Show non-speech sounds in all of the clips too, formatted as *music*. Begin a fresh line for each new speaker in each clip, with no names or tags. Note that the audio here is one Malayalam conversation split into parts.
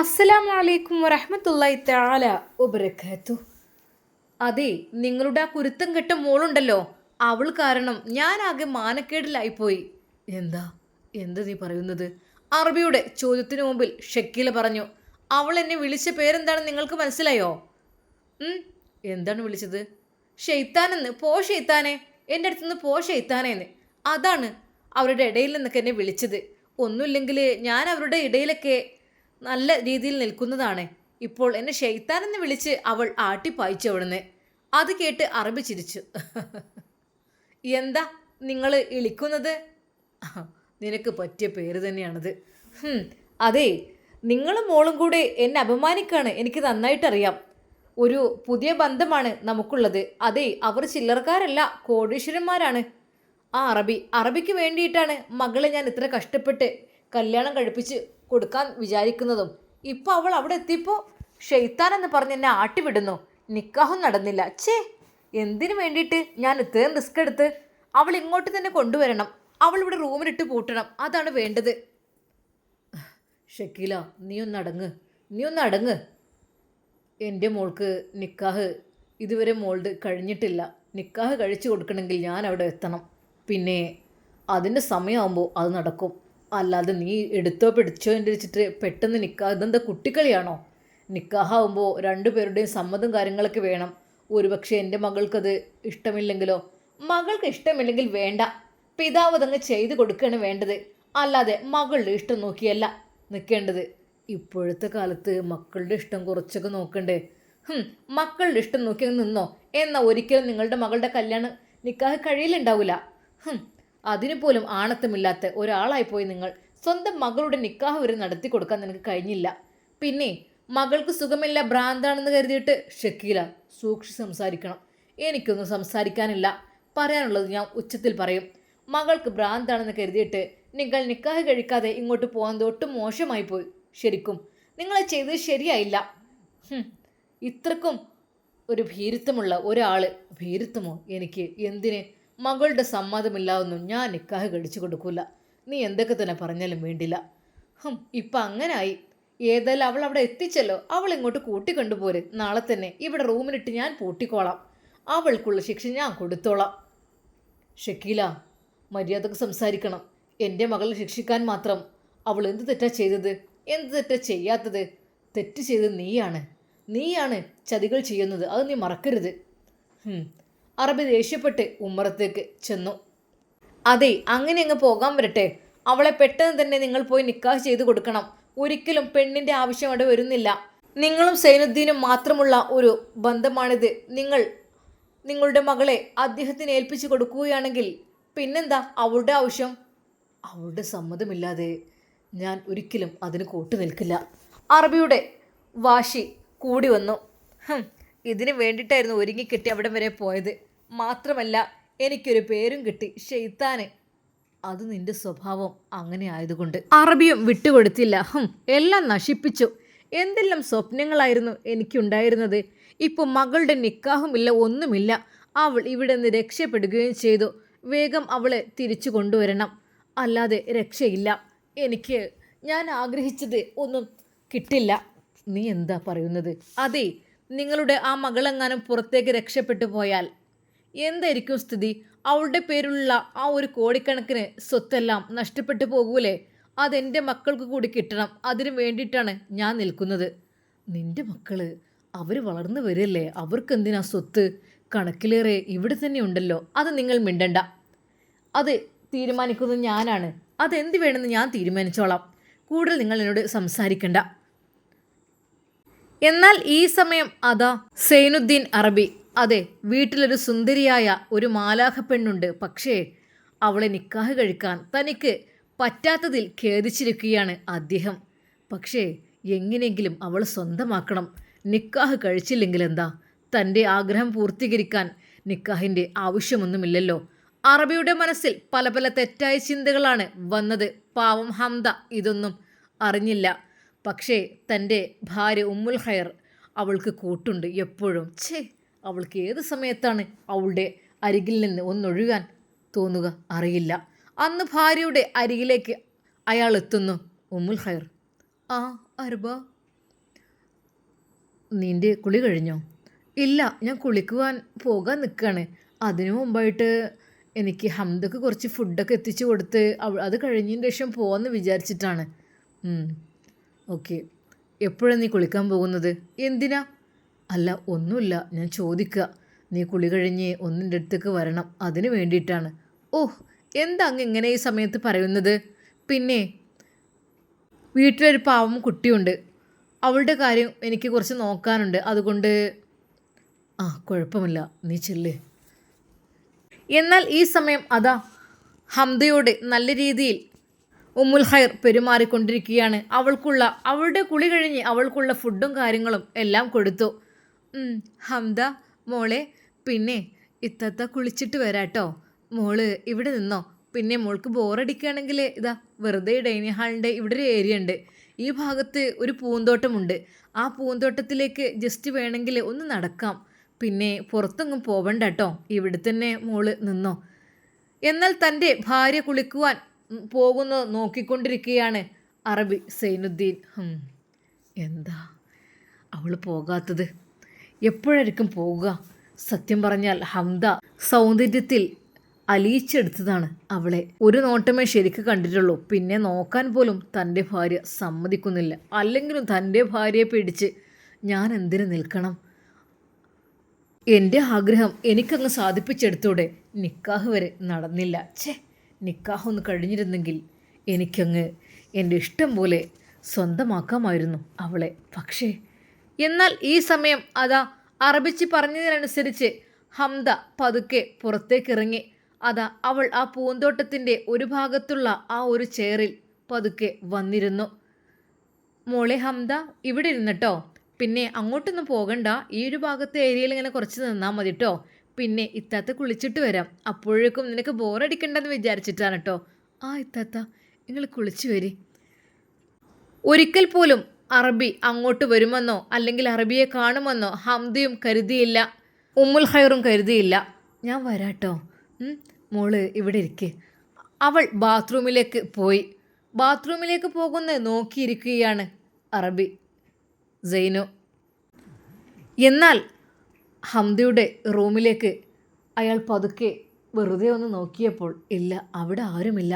അസ്സലാമു അലൈക്കും വറഹ്മത്തുള്ളാഹി താല ഉപരക്കത്തു അതെ നിങ്ങളുടെ ആ കുരുത്തം കെട്ട മോളുണ്ടല്ലോ. അവൾ കാരണം ഞാൻ ആകെ മാനക്കേടിലായിപ്പോയി. എന്താ? എന്താ നീ പറയുന്നത്? അറബിയുടെ ചോദ്യത്തിനു മുമ്പിൽ ഷക്കീല പറഞ്ഞു അവൾ എന്നെ വിളിച്ച പേരെന്താണ് നിങ്ങൾക്ക് മനസ്സിലായോ? എന്താണ് വിളിച്ചത്? ഷെയ്ത്താനെന്ന് പോ ഷെയ്ത്താനെ എന്റെ അടുത്തുനിന്ന് പോ ഷെയ്ത്താനേന്ന്. അതാണ് അവരുടെ ഇടയിൽ നിന്നൊക്കെ എന്നെ വിളിച്ചത്. ഒന്നുമില്ലെങ്കിൽ ഞാൻ അവരുടെ ഇടയിലൊക്കെ നല്ല രീതിയിൽ നിൽക്കുന്നതാണ്. ഇപ്പോൾ എന്നെ ഷെയ്ത്താനെന്ന് വിളിച്ച് അവൾ ആട്ടിപ്പായിച്ചു അവിടുന്ന്. അത് കേട്ട് അറബി ചിരിച്ചു. *laughs* എന്താ നിങ്ങൾ ഇളിക്കുന്നത്? *laughs* നിനക്ക് പറ്റിയ പേര് തന്നെയാണത്. അതെ നിങ്ങളും മോളും കൂടെ എന്നെ അപമാനിക്കാണ് എനിക്ക് നന്നായിട്ടറിയാം. ഒരു പുതിയ ബന്ധമാണ് നമുക്കുള്ളത്. അതെ അവർ ചില്ലറക്കാരല്ല കോടീശ്വരന്മാരാണ്. ആ അറബി അറബിക്ക് വേണ്ടിയിട്ടാണ് മകളെ ഞാൻ ഇത്ര കഷ്ടപ്പെട്ട് കല്യാണം കഴിപ്പിച്ച് കൊടുക്കാൻ വിചാരിക്കുന്നതും. ഇപ്പോൾ അവൾ അവിടെ എത്തിയപ്പോൾ ഷെയ്ത്താൻ എന്ന് പറഞ്ഞ് എന്നെ ആട്ടിവിടുന്നു. നിക്കാഹും നടന്നില്ല. ഛേ എന്തിനു വേണ്ടിയിട്ട് ഞാൻ ഇത്രയും റിസ്ക് എടുത്ത് അവൾ ഇങ്ങോട്ട് തന്നെ കൊണ്ടുവരണം. അവൾ ഇവിടെ റൂമിലിട്ട് പൂട്ടണം. അതാണ് വേണ്ടത്. ഷക്കീല നീ ഒന്ന് അടങ്ങ്. നീ ഒന്ന് അടങ്ങ്. എന്റെ മോൾക്ക് നിക്കാഹ് ഇതുവരെ മോൾഡ് കഴിഞ്ഞിട്ടില്ല. നിക്കാഹ് കഴിച്ചു കൊടുക്കണമെങ്കിൽ ഞാൻ അവിടെ എത്തണം. പിന്നെ അതിന്റെ സമയമാകുമ്പോൾ അത് നടക്കും. അല്ലാതെ നീ എടുത്തോ പിടിച്ചോ എന്ന് വെച്ചിട്ട് പെട്ടെന്ന് നിൽക്കുക ഇതെന്താ കുട്ടിക്കളിയാണോ? നിക്കാഹാവുമ്പോൾ രണ്ടുപേരുടെയും സമ്മതം കാര്യങ്ങളൊക്കെ വേണം. ഒരുപക്ഷെ എന്റെ മകൾക്കത് ഇഷ്ടമില്ലെങ്കിലോ? മകൾക്ക് ഇഷ്ടമില്ലെങ്കിൽ വേണ്ട. പിതാവ് അതങ്ങ് ചെയ്തു കൊടുക്കുകയാണ് വേണ്ടത്. അല്ലാതെ മകളുടെ ഇഷ്ടം നോക്കിയല്ല നിൽക്കേണ്ടത് ഇപ്പോഴത്തെ കാലത്ത് മക്കളുടെ ഇഷ്ടം കുറച്ചൊക്കെ നോക്കണ്ടേ? മക്കളുടെ ഇഷ്ടം നോക്കി നിന്നോ? എന്നാൽ ഒരിക്കലും നിങ്ങളുടെ മകളുടെ കല്യാണം നിക്കാഹ് കഴിയിലുണ്ടാവില്ല ഹും, അതിനു പോലും ആണത്തമില്ലാത്ത ഒരാളായിപ്പോയി നിങ്ങൾ സ്വന്തം മകളുടെ നിക്കാഹ് വരെ നടത്തി കൊടുക്കാൻ നിനക്ക് കഴിഞ്ഞില്ല. പിന്നെ മകൾക്ക് സുഖമില്ല ഭ്രാന്താണെന്ന് കരുതിയിട്ട് ഷക്കീല സൂക്ഷിച്ച് സംസാരിക്കണം. എനിക്കൊന്നും സംസാരിക്കാനില്ല. പറയാനുള്ളത് ഞാൻ ഉച്ചത്തിൽ പറയും. മകൾക്ക് ഭ്രാന്താണെന്ന് കരുതിയിട്ട് നിങ്ങൾ നിക്കാഹ് കഴിക്കാതെ ഇങ്ങോട്ട് പോകുന്നത് ഒട്ടും മോശമായി പോയി. ശരിക്കും നിങ്ങളെ ചെയ്തത് ശരിയായില്ല. ഇത്രക്കും ഒരു ഭീരുത്വമുള്ള ഒരാൾ ഭീരുത്വമോ എനിക്ക്? എന്തിന്? മകളുടെ സമ്മതമില്ലാതൊന്നും ഞാൻ നിക്കാഹ് കഴിച്ചു കൊടുക്കൂല. നീ എന്തൊക്കെ തന്നെ പറഞ്ഞാലും വേണ്ടില്ല. ഹം ഇപ്പം അങ്ങനായി. ഏതായാലും അവൾ അവിടെ എത്തിച്ചല്ലോ. അവൾ ഇങ്ങോട്ട് കൂട്ടിക്കൊണ്ടുപോര് നാളെ തന്നെ ഇവിടെ റൂമിലിട്ട് ഞാൻ പൂട്ടിക്കോളാം. അവൾക്കുള്ള ശിക്ഷ ഞാൻ കൊടുത്തോളാം. ഷക്കീല മര്യാദയ്ക്ക് സംസാരിക്കണം. എന്റെ മകളെ ശിക്ഷിക്കാൻ മാത്രം. അവൾ എന്ത് തെറ്റാ ചെയ്തത്? എന്ത് തെറ്റാ ചെയ്യാത്തത്? തെറ്റ് ചെയ്തത് നീയാണ്. നീയാണ് ചതികൾ ചെയ്യുന്നത്. അത് നീ മറക്കരുത്. അറബി ദേഷ്യപ്പെട്ട് ഉമ്മറത്തേക്ക് ചെന്നു. അതെ അങ്ങനെ അങ്ങ് പോകാൻ വരട്ടെ. അവളെ പെട്ടെന്ന് തന്നെ നിങ്ങൾ പോയി നിക്കാഹ് ചെയ്തു കൊടുക്കണം. ഒരിക്കലും പെണ്ണിന്റെ ആവശ്യം അവിടെ വരുന്നില്ല. നിങ്ങളും സൈനുദ്ദീനും മാത്രമുള്ള ഒരു ബന്ധമാണിത്. നിങ്ങൾ നിങ്ങളുടെ മകളെ അദ്ദേഹത്തിന് ഏൽപ്പിച്ചു കൊടുക്കുകയാണെങ്കിൽ പിന്നെന്താ അവളുടെ ആവശ്യം? അവളുടെ സമ്മതമില്ലാതെ ഞാൻ ഒരിക്കലും അതിന് കൂട്ടു നിൽക്കില്ല. അറബിയുടെ വാശി കൂടി വന്നു. ഇതിന് വേണ്ടിയിട്ടായിരുന്നു ഒരുങ്ങിക്കെട്ടി അവിടം വരെ പോയത്. മാത്രമല്ല എനിക്കൊരു പേരും കിട്ടി ഷെയ്ത്താന്. അത് നിന്റെ സ്വഭാവം അങ്ങനെ ആയതുകൊണ്ട്. അറബിയും വിട്ടുകൊടുത്തില്ല. ഹും എല്ലാം നശിപ്പിച്ചു. എന്തെല്ലാം സ്വപ്നങ്ങളായിരുന്നു എനിക്കുണ്ടായിരുന്നത്. ഇപ്പോൾ മകളുടെ നിക്കാഹുമില്ല ഒന്നുമില്ല. അവൾ ഇവിടെ നിന്ന് രക്ഷപ്പെടുകയും ചെയ്തു. വേഗം അവളെ തിരിച്ചു കൊണ്ടുവരണം. അല്ലാതെ രക്ഷയില്ല. എനിക്ക് ഞാൻ ആഗ്രഹിച്ചത് ഒന്നും കിട്ടില്ല. നീ എന്താ പറയുന്നത്? അതെ നിങ്ങളുടെ ആ മകളെങ്ങാനും പുറത്തേക്ക് രക്ഷപ്പെട്ടു പോയാൽ എന്തായിരിക്കും സ്ഥിതി? അവളുടെ പേരിലുള്ള ആ ഒരു കോടിക്കണക്കിന് സ്വത്തെല്ലാം നഷ്ടപ്പെട്ടു പോകൂലേ? അതെന്റെ മക്കൾക്ക് കൂടി കിട്ടണം. അതിനു വേണ്ടിയിട്ടാണ് ഞാൻ നിൽക്കുന്നത്. നിന്റെ മക്കൾ അവർ വളർന്നു വരില്ലേ? അവർക്ക് എന്തിനാ സ്വത്ത്? കണക്കിലേറെ ഇവിടെ തന്നെ ഉണ്ടല്ലോ. അത് നിങ്ങൾ മിണ്ടണ്ട. അത് തീരുമാനിക്കുന്നത് ഞാനാണ്. അതെന്ത് വേണമെന്ന് ഞാൻ തീരുമാനിച്ചോളാം. കൂടുതൽ നിങ്ങൾ എന്നോട് സംസാരിക്കണ്ട. എന്നാൽ ഈ സമയം അതാ സൈനുദ്ദീൻ അറബി. അതെ വീട്ടിലൊരു സുന്ദരിയായ ഒരു മാലാഖ പെണ്ണുണ്ട് പക്ഷേ അവളെ നിക്കാഹ് കഴിക്കാൻ തനിക്ക് പറ്റാത്തതിൽ ഖേദിച്ചിരിക്കുകയാണ് അദ്ദേഹം. പക്ഷേ എങ്ങനെയെങ്കിലും അവൾ സ്വന്തമാക്കണം. നിക്കാഹ് കഴിച്ചില്ലെങ്കിൽ എന്താ തന്റെ ആഗ്രഹം പൂർത്തീകരിക്കാൻ നിക്കാഹിന്റെ ആവശ്യമൊന്നുമില്ലല്ലോ. അറബിയുടെ മനസ്സിൽ പല പല തെറ്റായ ചിന്തകളാണ് വന്നത്. പാവം ഹംദ ഇതൊന്നും അറിഞ്ഞില്ല. പക്ഷേ തന്റെ ഭാര്യ ഉമ്മുൽ ഹയർ അവൾക്ക് കൂട്ടുണ്ട് എപ്പോഴും. ഛേ അവൾക്ക് ഏത് സമയത്താണ് അവളുടെ അരികിൽ നിന്ന് ഒന്നൊഴുകാൻ തോന്നുക അറിയില്ല. അന്ന് ഭാര്യയുടെ അരികിലേക്ക് അയാൾ എത്തുന്നു. ഉമ്മുൽ ഖൈർ. ആ അർബ നിന്റെ കുളി കഴിഞ്ഞോ? ഇല്ല ഞാൻ കുളിക്കുവാൻ പോകാൻ നിൽക്കുകയാണ് അതിനു മുമ്പായിട്ട് എനിക്ക് ഹംദക്ക് കുറച്ച് ഫുഡൊക്കെ എത്തിച്ചു കൊടുത്ത് അത് കഴിഞ്ഞതിന് ശേഷം പോകാമെന്ന് വിചാരിച്ചിട്ടാണ്. ഓക്കെ. എപ്പോഴാണ് നീ കുളിക്കാൻ പോകുന്നത്? എന്തിനാ? അല്ല ഒന്നുമില്ല. ഞാൻ ചോദിക്കുക. നീ കുളി കഴിഞ്ഞ് ഒന്നിന്റെ അടുത്തേക്ക് വരണം. അതിന് വേണ്ടിയിട്ടാണ്. ഓഹ് എന്താ അങ്ങ് ഇങ്ങനെ ഈ സമയത്ത് പറയുന്നത്? പിന്നെ വീട്ടിലൊരു പാവം കുട്ടിയുണ്ട്. അവളുടെ കാര്യം എനിക്ക് കുറച്ച് നോക്കാനുണ്ട്. അതുകൊണ്ട് ആ കുഴപ്പമില്ല. നീ ചെല്ല്. എന്നാൽ ഈ സമയം അതാ. ഹംദയോട് നല്ല രീതിയിൽ ഉമ്മുൽ ഹൈർ പെരുമാറിക്കൊണ്ടിരിക്കുകയാണ്. അവൾക്കുള്ള അവളുടെ കുളി കഴിഞ്ഞ് അവൾക്കുള്ള ഫുഡും കാര്യങ്ങളും എല്ലാം കൊടുത്തു. ഹംദ മോളെ. പിന്നെ ഇത്തത്ത കുളിച്ചിട്ട് വരാട്ടോ. മോൾ ഇവിടെ നിന്നോ? പിന്നെ മോൾക്ക് ബോറടിക്കുകയാണെങ്കിൽ ഇതാ വെറുതെ ഡൈനിങ് ഹാളിന്റെ ഇവിടെ ഒരു ഏരിയ ഉണ്ട്. ഈ ഭാഗത്ത് ഒരു പൂന്തോട്ടമുണ്ട്. ആ പൂന്തോട്ടത്തിലേക്ക് ജസ്റ്റ് വേണമെങ്കിൽ ഒന്ന് നടക്കാം. പിന്നെ പുറത്തൊന്നും പോവണ്ട കേട്ടോ ഇവിടെ തന്നെ മോൾ നിന്നോ? എന്നാൽ തന്റെ ഭാര്യ കുളിക്കുവാൻ പോകുന്നു നോക്കിക്കൊണ്ടിരിക്കുകയാണ് അറബി സൈനുദ്ദീൻ. എന്താ അവൾ പോകാത്തത്? എപ്പോഴായിരിക്കും പോവുക? സത്യം പറഞ്ഞാൽ ഹംദ സൗന്ദര്യത്തിൽ അലിയിച്ചെടുത്തതാണ് അവളെ. ഒരു നോട്ടമേ ശരിക്ക് കണ്ടിട്ടുള്ളൂ. പിന്നെ നോക്കാൻ പോലും തന്റെ ഭാര്യ സമ്മതിക്കുന്നില്ല. അല്ലെങ്കിലും തന്റെ ഭാര്യയെ പിടിച്ച് ഞാൻ എന്തിനു നിൽക്കണം? എന്റെ ആഗ്രഹം എനിക്കങ്ങ് സാധിപ്പിച്ചെടുത്തൂടെ നിക്കാഹ് വരെ നടന്നില്ല. ഛേ നിക്കാഹ് ഒന്ന് കഴിഞ്ഞിരുന്നെങ്കിൽ എനിക്കങ്ങ് എന്റെ ഇഷ്ടം പോലെ സ്വന്തമാക്കാമായിരുന്നു അവളെ. പക്ഷേ എന്നാൽ ഈ സമയം അതാ അറബിച്ച് പറഞ്ഞതിനനുസരിച്ച് ഹംദ പതുക്കെ പുറത്തേക്കിറങ്ങി. അതാ അവൾ ആ പൂന്തോട്ടത്തിന്റെ ഒരു ഭാഗത്തുള്ള ആ ഒരു ചെയറിൽ പതുക്കെ വന്നിരുന്നു. മോളെ ഹംദ ഇവിടെ ഇരുന്നിട്ടോ. പിന്നെ അങ്ങോട്ടൊന്നും പോകണ്ട. ഈ ഒരു ഭാഗത്തെ ഏരിയയിൽ ഇങ്ങനെ കുറച്ച് നിന്നാൽ മതി കേട്ടോ പിന്നെ ഇത്താത്ത കുളിച്ചിട്ട് വരാം. അപ്പോഴേക്കും നിനക്ക് ബോറടിക്കണ്ടെന്ന് വിചാരിച്ചിട്ടാണ് കേട്ടോ ആ ഇത്താത്ത നിങ്ങൾ കുളിച്ചു വരി. ഒരിക്കൽ പോലും അറബി അങ്ങോട്ട് വരുമെന്നോ അല്ലെങ്കിൽ അറബിയെ കാണുമെന്നോ ഹംദിയും കരുതിയില്ല. ഉമ്മുൽ ഹൈറും കരുതിയില്ല. ഞാൻ വരാട്ടോ. മോൾ ഇവിടെ ഇരിക്കെ. അവൾ ബാത്റൂമിലേക്ക് പോയി. ബാത്റൂമിലേക്ക് പോകുന്നത് നോക്കിയിരിക്കുകയാണ് അറബി. സൈനു. എന്നാൽ ഹംദയുടെ റൂമിലേക്ക് അയാൾ പതുക്കെ വെറുതെ ഒന്ന് നോക്കിയപ്പോൾ ഇല്ല അവിടെ ആരുമില്ല.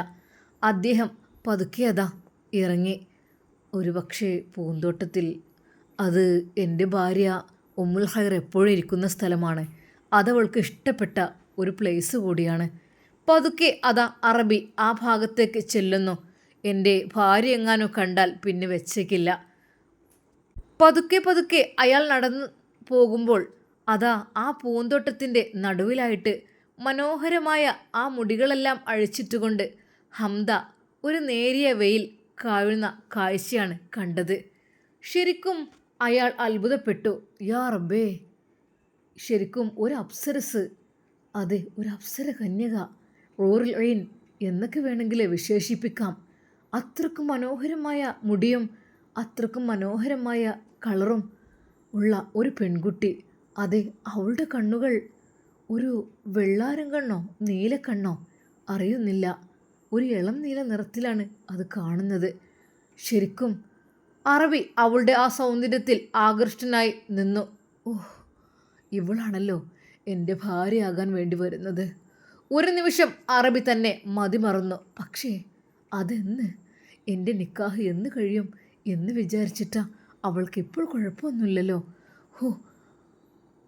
അദ്ദേഹം പതുക്കെ അതാ ഇറങ്ങി. ഒരുപക്ഷെ പൂന്തോട്ടത്തിൽ അത് എന്റെ ഭാര്യ ഉമ്മുൽ ഹൈർ എപ്പോഴും ഇരിക്കുന്ന സ്ഥലമാണ്. അതവൾക്ക് ഇഷ്ടപ്പെട്ട ഒരു പ്ലേസ് കൂടിയാണ്. പതുക്കെ അതാ അറബി ആ ഭാഗത്തേക്ക് ചെല്ലുന്നു. എന്റെ ഭാര്യ എങ്ങാനോ കണ്ടാൽ പിന്നെ വെച്ചേക്കില്ല. പതുക്കെ പതുക്കെ അയാൾ നടന്നു പോകുമ്പോൾ അതാ ആ പൂന്തോട്ടത്തിന്റെ നടുവിലായിട്ട് മനോഹരമായ ആ മുടികളെല്ലാം അഴിച്ചിട്ടുകൊണ്ട് ഹംദ ഒരു നേരിയ വെയിൽ കാഴുന്ന കാഴ്ചയാണ് കണ്ടത്. ശരിക്കും അയാൾ അത്ഭുതപ്പെട്ടു. യാ റബ്ബേ. ശരിക്കും ഒരു അപ്സരസ്. അതെ ഒരു അപ്സര കന്യക. റോറിൽ ഒഴിൻ എന്നൊക്കെ വേണമെങ്കിൽ വിശേഷിപ്പിക്കാം. അത്രക്കും മനോഹരമായ മുടിയും അത്രക്കും മനോഹരമായ കളറും ഉള്ള ഒരു പെൺകുട്ടി. അതെ അവളുടെ കണ്ണുകൾ ഒരു വെള്ളാരം കണ്ണോ നീലക്കണ്ണോ അറിയുന്നില്ല. ഒരു ഇളം നീല നിറത്തിലാണ് അത് കാണുന്നത്. ശരിക്കും അറബി അവളുടെ ആ സൗന്ദര്യത്തിൽ ആകൃഷ്ടനായി നിന്നു. ഓഹ് ഇവളാണല്ലോ എന്റെ ഭാര്യയാകാൻ വേണ്ടി വരുന്നത്. ഒരു നിമിഷം അറബി തന്നെ മതിമറന്നു പക്ഷേ അതെന്ന്? എന്റെ നിക്കാഹ് എന്ന് കഴിയും എന്ന് വിചാരിച്ചിട്ടാ അവൾക്ക് ഇപ്പോൾ കുഴപ്പമൊന്നുമില്ലല്ലോ. ഹോ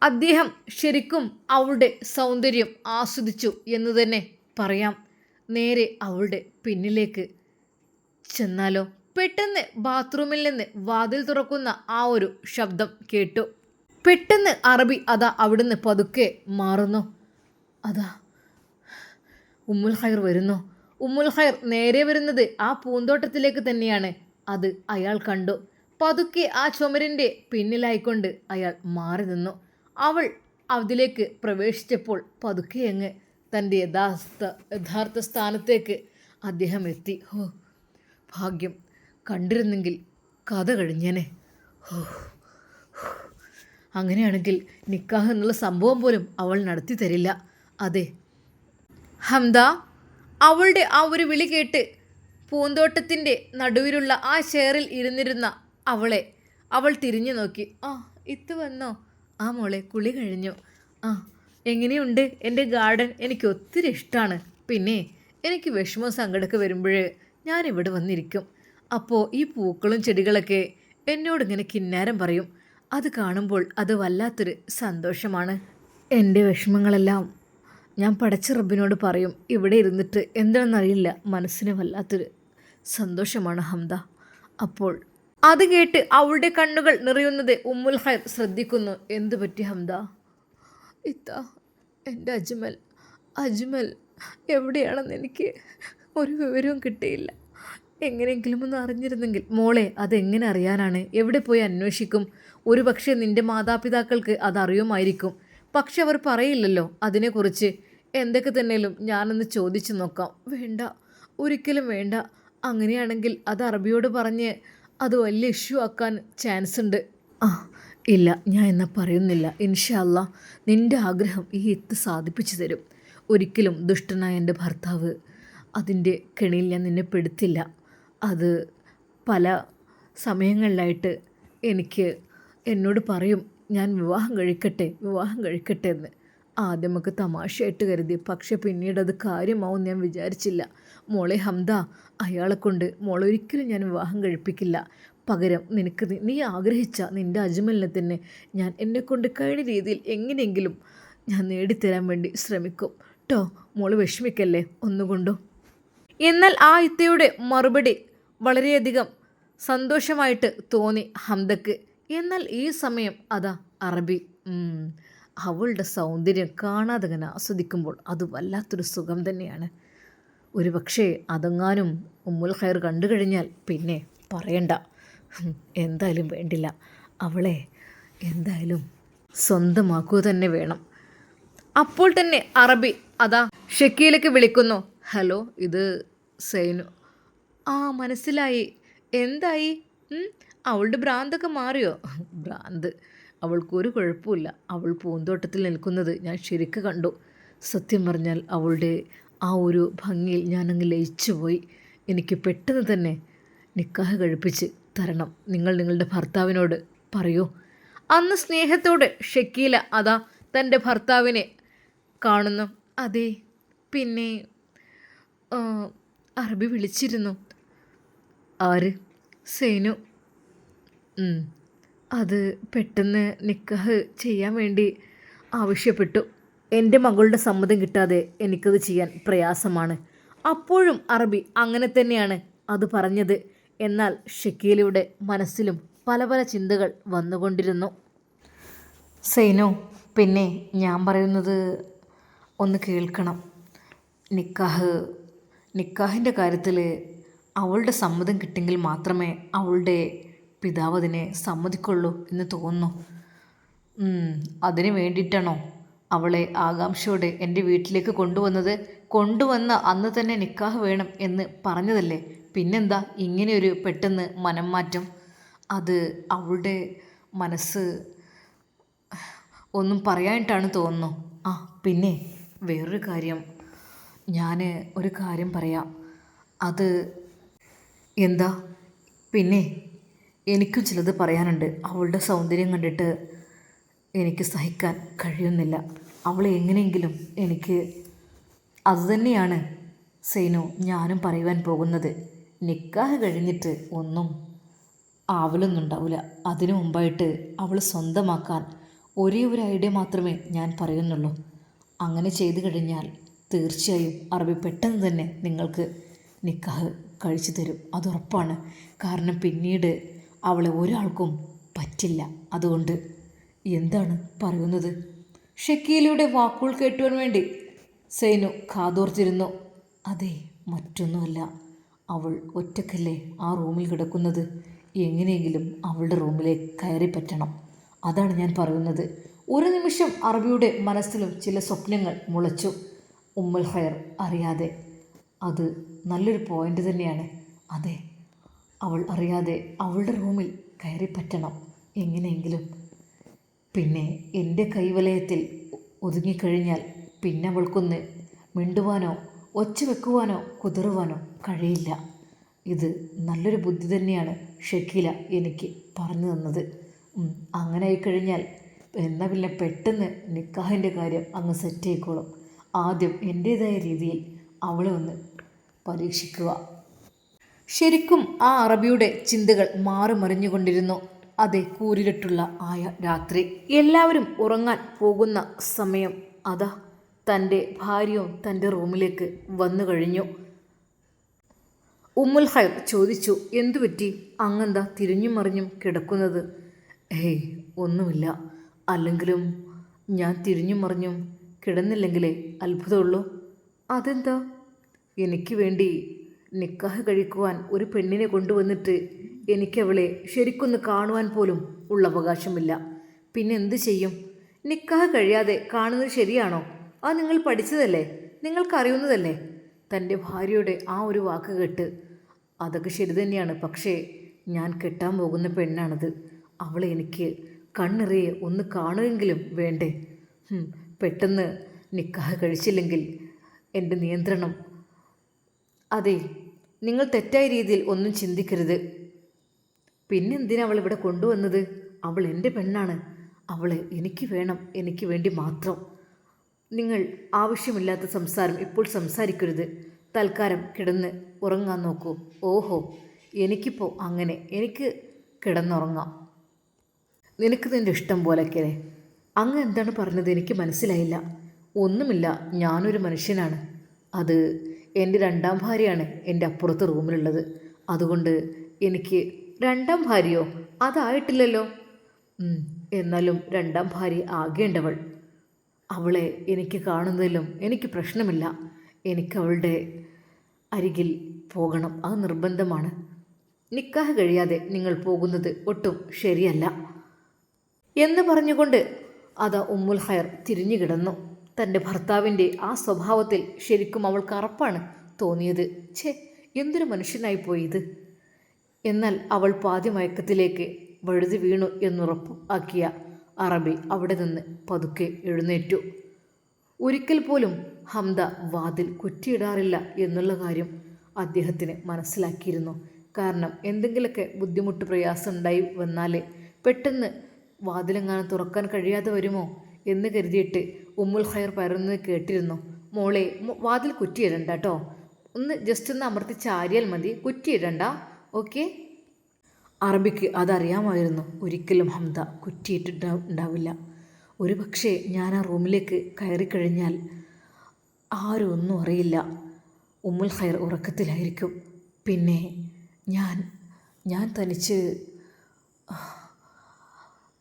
അദ്ദേഹം ശരിക്കും അവളുടെ സൗന്ദര്യം ആസ്വദിച്ചു എന്ന് തന്നെ പറയാം. നേരെ അവളുടെ പിന്നിലേക്ക്. ചെന്നാലോ? പെട്ടെന്ന് ബാത്റൂമിൽ നിന്ന് വാതിൽ തുറക്കുന്ന ആ ഒരു ശബ്ദം കേട്ടു. പെട്ടെന്ന് അറബി അതാ അവിടുന്ന് പതുക്കെ മാറുന്നു. അതാ ഉമ്മുൽ ഹൈർ വരുന്നു. ഉമ്മുൽ ഹൈർ നേരെ വരുന്നത് ആ പൂന്തോട്ടത്തിലേക്ക് തന്നെയാണ്. അത് അയാൾ കണ്ടു. പതുക്കെ ആ ചുമരിന്റെ പിന്നിലായിക്കൊണ്ട് അയാൾ മാറി നിന്നു. അവൾ അതിലേക്ക് പ്രവേശിച്ചപ്പോൾ പതുക്കെ അങ്ങ് തന്റെ യഥാർത്ഥ യഥാർത്ഥ സ്ഥാനത്തേക്ക് അദ്ദേഹം എത്തി. ഹോ ഭാഗ്യം. കണ്ടിരുന്നെങ്കിൽ കഥ കഴിഞ്ഞേനെ. ഹോ. അങ്ങനെയാണെങ്കിൽ നിക്കാഹ് എന്നുള്ള സംഭവം പോലും അവൾ നടത്തി തരില്ല. അതെ. ഹംദ അവളുടെ ആ ഒരു വിളി കേട്ട് പൂന്തോട്ടത്തിന്റെ നടുവിലുള്ള ആ ചെയറിൽ ഇരുന്നിരുന്ന അവളെ അവൾ തിരിഞ്ഞു നോക്കി. ആ ഇത്ത് വന്നോ? ആ മോളെ കുളി കഴിഞ്ഞു. ആ എങ്ങനെയുണ്ട്? എന്റെ ഗാർഡൻ എനിക്ക് ഒത്തിരി ഇഷ്ടമാണ് പിന്നെ എനിക്ക് വിഷമവും സങ്കടമൊക്കെ വരുമ്പോൾ ഇവിടെ വന്നിരിക്കും. അപ്പോൾ ഈ പൂക്കളും ചെടികളൊക്കെ എന്നോട് ഇങ്ങനെ കിന്നാരം പറയും. അത് കാണുമ്പോൾ അത് വല്ലാത്തൊരു സന്തോഷമാണ്. എന്റെ വിഷമങ്ങളെല്ലാം ഞാൻ പടച്ച റബ്ബിനോട് പറയും. ഇവിടെ ഇരുന്നിട്ട് എന്താണെന്നറിയില്ല. മനസ്സിന് വല്ലാത്തൊരു സന്തോഷമാണ് ഹംദ. അപ്പോൾ അത് കേട്ട് അവളുടെ കണ്ണുകൾ നിറയുന്നത് ഉമ്മുൽ ഖൈർ ശ്രദ്ധിക്കുന്നു. എന്തു പറ്റി ഹംദ? ഇത്ത എന്റെ അജ്മൽ അജ്മൽ എവിടെയാണെന്ന് എനിക്ക് ഒരു വിവരവും കിട്ടിയില്ല. എങ്ങനെയെങ്കിലും ഒന്ന് അറിഞ്ഞിരുന്നെങ്കിൽ മോളെ അതെങ്ങനെ അറിയാനാണ്? എവിടെ പോയി അന്വേഷിക്കും? ഒരു പക്ഷേ നിന്റെ മാതാപിതാക്കൾക്ക് അതറിയുമായിരിക്കും. പക്ഷെ അവർ പറയില്ലല്ലോ അതിനെക്കുറിച്ച്. എന്തൊക്കെ തന്നെയും ഞാനൊന്ന് ചോദിച്ചു നോക്കാം. വേണ്ട ഒരിക്കലും വേണ്ട. അങ്ങനെയാണെങ്കിൽ അത് അറബിയോട് പറഞ്ഞ് അത് വലിയ ഇഷ്യൂ ആക്കാൻ ചാൻസ് ഉണ്ട് ആ ഇല്ല ഞാൻ എന്നാ പറയുന്നില്ല. ഇൻഷല്ല നിന്റെ ആഗ്രഹം ഈ എത്ത് സാധിപ്പിച്ചു തരും. ഒരിക്കലും ദുഷ്ടനായ എന്റെ ഭർത്താവ് അതിന്റെ കെണിയിൽ ഞാൻ നിന്നെ പെടുത്തില്ല. അത് പല സമയങ്ങളിലായിട്ട് എനിക്ക് എന്നോട് പറയും ഞാൻ വിവാഹം കഴിക്കട്ടെ വിവാഹം കഴിക്കട്ടെ എന്ന്. ആദ്യമൊക്കെ തമാശയായിട്ട് കരുതി പക്ഷെ പിന്നീട് അത് കാര്യമാവും ഞാൻ വിചാരിച്ചില്ല. മോളെ ഹംദ അയാളെ കൊണ്ട് മോളൊരിക്കലും ഞാൻ വിവാഹം കഴിപ്പിക്കില്ല. പകരം നിനക്ക് നീ ആഗ്രഹിച്ച നിന്റെ അജ്മലിനെ തന്നെ ഞാൻ എന്നെക്കൊണ്ട് കഴിഞ്ഞ രീതിയിൽ എങ്ങനെയെങ്കിലും ഞാൻ നേടിത്തരാൻ വേണ്ടി ശ്രമിക്കും. ട്ടോ മോൾ വിഷമിക്കല്ലേ? ഒന്നുകൊണ്ടും? എന്നാൽ ആ ഇത്തയുടെ മറുപടി വളരെയധികം സന്തോഷമായിട്ട് തോന്നി ഹംദക്ക്. എന്നാൽ ഈ സമയം അതാ അറബി. അവളുടെ സൗന്ദര്യം കാണാതെ തന്നെ ആസ്വദിക്കുമ്പോൾ അത് വല്ലാത്തൊരു സുഖം തന്നെയാണ്. ഒരു പക്ഷേ അതെങ്ങാനും ഉമ്മുൽ ഖൈർ കണ്ടു കഴിഞ്ഞാൽ പിന്നെ പറയണ്ട. എന്തായാലും വേണ്ടില്ല. അവളെ എന്തായാലും സ്വന്തമാക്കുക തന്നെ വേണം. അപ്പോൾ തന്നെ അറബി അതാ ഷക്കീലേക്ക് വിളിക്കുന്നു. ഹലോ ഇത് സൈനു. ആ മനസ്സിലായി. എന്തായി? അവളുടെ ഭ്രാന്തൊക്കെ മാറിയോ? ഭ്രാന്ത്. അവൾക്കൊരു കുഴപ്പമില്ല അവൾ പൂന്തോട്ടത്തിൽ നിൽക്കുന്നത് ഞാൻ ശരിക്ക് കണ്ടു. സത്യം പറഞ്ഞാൽ അവളുടെ ആ ഒരു ഭംഗിയിൽ ഞാനങ്ങ് ലയിച്ചു പോയി എനിക്ക് പെട്ടെന്ന് തന്നെ നിക്കാഹ് കഴിപ്പിച്ച് തരണം. നിങ്ങൾ നിങ്ങളുടെ ഭർത്താവിനോട് പറയൂ. അന്ന് സ്നേഹത്തോടെ ഷക്കീല അതാ തന്റെ ഭർത്താവിനെ കാണുന്നു. അതെ പിന്നെ അറബി വിളിച്ചിരുന്നു. ആര്? സേനു. അത് പെട്ടെന്ന് നിക്കഹ് ചെയ്യാൻ വേണ്ടി ആവശ്യപ്പെട്ടു. എന്റെ മകളുടെ സമ്മതം കിട്ടാതെ എനിക്കത് ചെയ്യാൻ പ്രയാസമാണ്. അപ്പോഴും അറബി അങ്ങനെ തന്നെയാണ് അത് പറഞ്ഞത്. എന്നാൽ ഷക്കീലയുടെ മനസ്സിലും പല പല ചിന്തകൾ വന്നുകൊണ്ടിരുന്നു. സൈനോ പിന്നെ ഞാൻ പറയുന്നത് ഒന്ന് കേൾക്കണം. നിക്കാഹ് നിക്കാഹിന്റെ കാര്യത്തിൽ അവളുടെ സമ്മതം കിട്ടിയെങ്കിൽ മാത്രമേ അവളുടെ പിതാവ് അതിനെ സമ്മതിക്കുള്ളൂ എന്ന് തോന്നുന്നു. അതിന് വേണ്ടിയിട്ടാണോ അവളെ ആകാംക്ഷയോടെ എന്റെ വീട്ടിലേക്ക് കൊണ്ടുവന്നത്? കൊണ്ടുവന്ന അന്ന് തന്നെ നിക്കാഹ് വേണം എന്ന് പറഞ്ഞതല്ലേ? പിന്നെന്താ? ഇങ്ങനെയൊരു പെട്ടെന്ന് മനം മാറ്റം അത് അവളുടെ മനസ്സ് ഒന്നും പറയാനായിട്ടാണ് തോന്നുന്നു. ആ പിന്നെ വേറൊരു കാര്യം. ഞാൻ ഒരു കാര്യം പറയാം. അത് എന്താ? പിന്നെ എനിക്കും ചിലത് പറയാനുണ്ട്. അവളുടെ സൗന്ദര്യം കണ്ടിട്ട് എനിക്ക് സഹിക്കാൻ കഴിയുന്നില്ല. അവളെ എങ്ങനെയെങ്കിലും എനിക്ക് അതുതന്നെയാണ് സേനു ഞാനും പറയുവാൻ പോകുന്നത്. നിക്കാഹ് കഴിഞ്ഞിട്ട് ഒന്നും ആവലൊന്നുണ്ടാവില്ല അതിനു മുമ്പായിട്ട് അവൾ സ്വന്തമാക്കാൻ ഒരേ ഒരു ഐഡിയ മാത്രമേ ഞാൻ പറയുന്നുള്ളൂ. അങ്ങനെ ചെയ്തു കഴിഞ്ഞാൽ തീർച്ചയായും അറബി പെട്ടെന്ന് തന്നെ നിങ്ങൾക്ക് നിക്കാഹ് കഴിച്ചു തരും. അതുറപ്പാണ് കാരണം പിന്നീട് അവളെ ഒരാൾക്കും പറ്റില്ല. അതുകൊണ്ട് എന്താണ് പറയുന്നത്? ഷക്കീലയുടെ വാക്കുകൾ കേട്ടുവാൻ വേണ്ടി സൈനു കാതോർത്തിരുന്നു. അതെ മറ്റൊന്നുമല്ല. അവൾ ഒറ്റക്കല്ലേ ആ റൂമിൽ കിടക്കുന്നത്? എങ്ങനെയെങ്കിലും അവളുടെ റൂമിലേക്ക് കയറി പറ്റണം. അതാണ് ഞാൻ പറയുന്നത്. ഒരു നിമിഷം അറബിയുടെ മനസ്സിലും ചില സ്വപ്നങ്ങൾ മുളച്ചു. ഉമ്മൽ ഹയർ അറിയാതെ. അത് നല്ലൊരു പോയിന്റ് തന്നെയാണ്. അതെ അവൾ അറിയാതെ അവളുടെ റൂമിൽ കയറി പറ്റണം. എങ്ങനെയെങ്കിലും. പിന്നെ എന്റെ കൈവലയത്തിൽ ഒതുങ്ങിക്കഴിഞ്ഞാൽ പിന്നെ അവൾക്കൊന്ന് മിണ്ടുവാനോ ഒച്ച വെക്കുവാനോ കുതിറുവാനോ കഴിയില്ല. ഇത് നല്ലൊരു ബുദ്ധി തന്നെയാണ് ഷക്കീല എനിക്ക് പറഞ്ഞു തന്നത്. അങ്ങനെ ആയിക്കഴിഞ്ഞാൽ എന്നാൽ പിന്നെ പെട്ടെന്ന് നിക്കാഹിന്റെ കാര്യം അങ്ങ് സെറ്റ് ആയിക്കോളും. ആദ്യം എന്റേതായ രീതിയിൽ അവളെ ഒന്ന് പരീക്ഷിക്കുക. ശരിക്കും ആ അറബിയുടെ ചിന്തകൾ മാറി മറിഞ്ഞുകൊണ്ടിരുന്നു അതെ കൂരിലിട്ടുള്ള ആയ രാത്രി. എല്ലാവരും ഉറങ്ങാൻ പോകുന്ന സമയം. അതാ തന്റെ ഭാര്യയും തന്റെ റൂമിലേക്ക് വന്നു കഴിഞ്ഞു. ഉമ്മുൽ ഹൈർ ചോദിച്ചു എന്തു പറ്റി? അങ്ങെന്താ തിരിഞ്ഞും മറിഞ്ഞും കിടക്കുന്നത്? ഏയ് ഒന്നുമില്ല. അല്ലെങ്കിലും ഞാൻ തിരിഞ്ഞും മറിഞ്ഞും കിടന്നില്ലെങ്കിലേ അത്ഭുതമുള്ളൂ. അതെന്താ? എനിക്ക് വേണ്ടി നിക്കാഹ് കഴിക്കുവാൻ ഒരു പെണ്ണിനെ കൊണ്ടുവന്നിട്ട് എനിക്കവളെ ശരിക്കൊന്ന് കാണുവാൻ പോലും ഉള്ള അവകാശമില്ല. പിന്നെ എന്ത് ചെയ്യും? നിക്കാഹ് കഴിയാതെ കാണുന്നത് ശരിയാണോ? ആ നിങ്ങൾ പഠിച്ചതല്ലേ? നിങ്ങൾക്കറിയുന്നതല്ലേ? തന്റെ ഭാര്യയുടെ ആ ഒരു വാക്ക് കേട്ട് അതൊക്കെ ശരി തന്നെയാണ്. പക്ഷേ ഞാൻ കെട്ടാൻ പോകുന്ന പെണ്ണാണത്. അവളെ എനിക്ക് കണ്ണിറിയെ ഒന്ന് കാണുമെങ്കിലും വേണ്ടേ? പെട്ടെന്ന് നിക്കാഹ് കഴിച്ചില്ലെങ്കിൽ എന്റെ നിയന്ത്രണം. അതെ നിങ്ങൾ തെറ്റായ രീതിയിൽ ഒന്നും ചിന്തിക്കരുത്. പിന്നെന്തിനാ അവൾ ഇവിടെ കൊണ്ടുവന്നത്? അവൾ എന്റെ പെണ്ണാണ്. അവളെ എനിക്ക് വേണം എനിക്ക് വേണ്ടി മാത്രം. നിങ്ങൾ ആവശ്യമില്ലാത്ത സംസാരം ഇപ്പോൾ സംസാരിക്കരുത്. തൽക്കാലം കിടന്ന് ഉറങ്ങാൻ നോക്കൂ. ഓഹോ എനിക്കിപ്പോൾ അങ്ങനെ. എനിക്ക് കിടന്നുറങ്ങാം. നിനക്ക് നിന്റെ ഇഷ്ടം പോലൊക്കെ അങ്ങ് എന്താണ് പറഞ്ഞത് എനിക്ക് മനസ്സിലായില്ല. ഒന്നുമില്ല ഞാനൊരു മനുഷ്യനാണ്. അത് എന്റെ രണ്ടാം ഭാര്യയാണ് എന്റെ അപ്പുറത്ത് റൂമിലുള്ളത്. അതുകൊണ്ട് എനിക്ക് രണ്ടാം ഭാര്യയോ? അതായിട്ടില്ലല്ലോ. എന്നാലും രണ്ടാം ഭാര്യ ആകേണ്ടവൾ അവളെ എനിക്ക് കാണുന്നതിലും എനിക്ക് പ്രശ്നമില്ല. എനിക്ക് അവളുടെ അരികിൽ പോകണം. അത് നിർബന്ധമാണ്. നിക്കാഹ് കഴിയാതെ നിങ്ങൾ പോകുന്നത് ഒട്ടും ശരിയല്ല. എന്ന് പറഞ്ഞുകൊണ്ട് അത് ഉമ്മുൽ ഹയർ തിരിഞ്ഞു കിടന്നു. തന്റെ ഭർത്താവിന്റെ ആ സ്വഭാവത്തിൽ ശരിക്കും അവൾക്ക് അറപ്പാണ് തോന്നിയത്. ഛേ എന്തൊരു മനുഷ്യനായി പോയി ഇത് എന്നാൽ അവൾ പാതി മയക്കത്തിലേക്ക് വഴുതി വീണു എന്നുറപ്പ് ആക്കിയ അറബി അവിടെ നിന്ന് പതുക്കെ എഴുന്നേറ്റു. ഒരിക്കൽ പോലും ഹംദ വാതിൽ കുറ്റിയിടാറില്ല എന്നുള്ള കാര്യം അദ്ദേഹത്തിന് മനസ്സിലാക്കിയിരുന്നു. കാരണം എന്തെങ്കിലുമൊക്കെ ബുദ്ധിമുട്ട് പ്രയാസം ഉണ്ടായി വന്നാലേ പെട്ടെന്ന് വാതിലെങ്ങാനും തുറക്കാൻ കഴിയാതെ വരുമോ എന്ന് കരുതിയിട്ട് ഉമ്മുൽ ഖൈർ പറയുന്നത് കേട്ടിരുന്നു. മോളെ വാതിൽ കുറ്റിയിടണ്ട കേട്ടോ ഒന്ന് ജസ്റ്റ് ഒന്ന് അമർത്തി ചാരിയാൽ മതി. കുറ്റിയിടണ്ട. ഓക്കെ? അറബിക്ക് അതറിയാമായിരുന്നു. ഒരിക്കലും ഹംദ കുറ്റിയിട്ടിട്ട് ഉണ്ടാവില്ല ഒരു പക്ഷേ ഞാൻ ആ റൂമിലേക്ക് കയറിക്കഴിഞ്ഞാൽ ആരും ഒന്നും അറിയില്ല. ഉമ്മുൽ ഖൈർ ഉറക്കത്തിലായിരിക്കും. പിന്നെ ഞാൻ ഞാൻ തനിച്ച്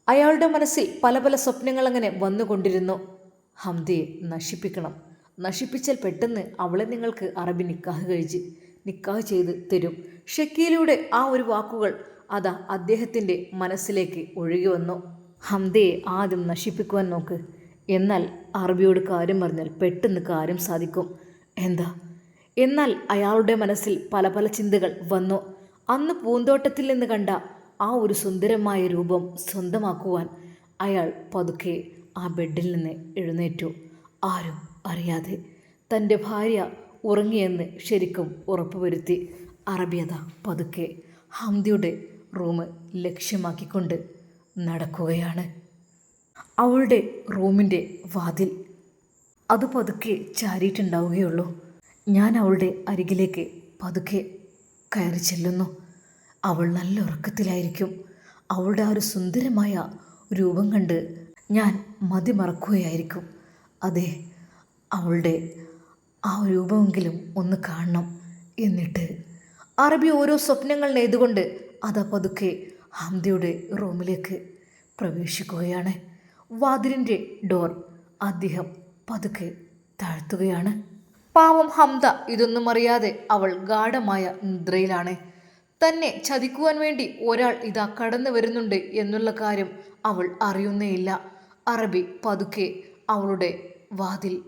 അയാളുടെ മനസ്സിൽ പല പല സ്വപ്നങ്ങൾ അങ്ങനെ വന്നുകൊണ്ടിരുന്നു. ഹംദയെ നശിപ്പിക്കണം. നശിപ്പിച്ചാൽ പെട്ടെന്ന് അവളെ നിങ്ങൾക്ക് അറബി നിക്കാഹ് കഴിച്ച് നിക്കാഹ് ചെയ്ത് തരും. ഷക്കീലയുടെ ആ ഒരു വാക്കുകൾ അതാ അദ്ദേഹത്തിന്റെ മനസ്സിലേക്ക് ഒഴുകി വന്നു. ഹംദയെ ആദ്യം നശിപ്പിക്കുവാൻ നോക്ക്. എന്നാൽ അറബിയോട് കാര്യം പറഞ്ഞാൽ പെട്ടെന്ന് കാര്യം സാധിക്കും. എന്താ? എന്നാൽ അയാളുടെ മനസ്സിൽ പല പല ചിന്തകൾ വന്നു. അന്ന് പൂന്തോട്ടത്തിൽ നിന്ന് കണ്ട ആ ഒരു സുന്ദരമായ രൂപം സ്വന്തമാക്കുവാൻ അയാൾ പതുക്കെ ആ ബെഡിൽ നിന്ന് എഴുന്നേറ്റു. ആരും അറിയാതെ തന്റെ ഭാര്യ ഉറങ്ങിയെന്ന് ശരിക്കും ഉറപ്പുവരുത്തി. അറബിയത പതുക്കെ ഹംദിയുടെ റൂം ലക്ഷ്യമാക്കിക്കൊണ്ട് നടക്കുകയാണ്. അവളുടെ റൂമിന്റെ വാതിൽ അത് പതുക്കെ ചാരിയിട്ടുണ്ടാവുകയുള്ളൂ. ഞാൻ അവളുടെ അരികിലേക്ക് പതുക്കെ കയറി ചെല്ലുന്നു. അവൾ നല്ല ഉറക്കത്തിലായിരിക്കും. അവളുടെ ആ ഒരു സുന്ദരമായ രൂപം കണ്ട് ഞാൻ മതിമറക്കുകയായിരിക്കും അതെ അവളുടെ ആ രൂപമെങ്കിലും ഒന്ന് കാണണം എന്നിട്ട് അറബി ഓരോ സ്വപ്നങ്ങൾ നെയ്തുകൊണ്ട് അതാ പതുക്കെ ഹംദയുടെ റൂമിലേക്ക് പ്രവേശിക്കുകയാണ്. വാതിലിന്റെ ഡോർ അദ്ദേഹം പതുക്കെ താഴ്ത്തുകയാണ്. പാവം ഹംദ ഇതൊന്നും അറിയാതെ അവൾ ഗാഠമായ നിദ്രയിലാണ്. തന്നെ ചതിക്കുവാൻ വേണ്ടി ഒരാൾ ഇതാ കടന്നു വരുന്നുണ്ട് എന്നുള്ള കാര്യം അവൾ അറിയുന്നേയില്ല. അറബി പതുക്കെ അവളുടെ വാതിൽ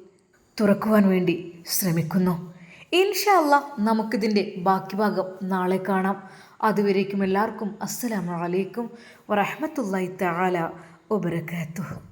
തുറക്കുവാൻ വേണ്ടി ശ്രമിക്കുന്നു. ഇൻഷല്ല നമുക്കിതിന്റെ ബാക്കി ഭാഗം നാളെ കാണാം. അതുവരേക്കും എല്ലാവർക്കും അസ്സലാമു അലൈക്കും വറഹമത്തല്ലായി തആല വബറകാതുഹു.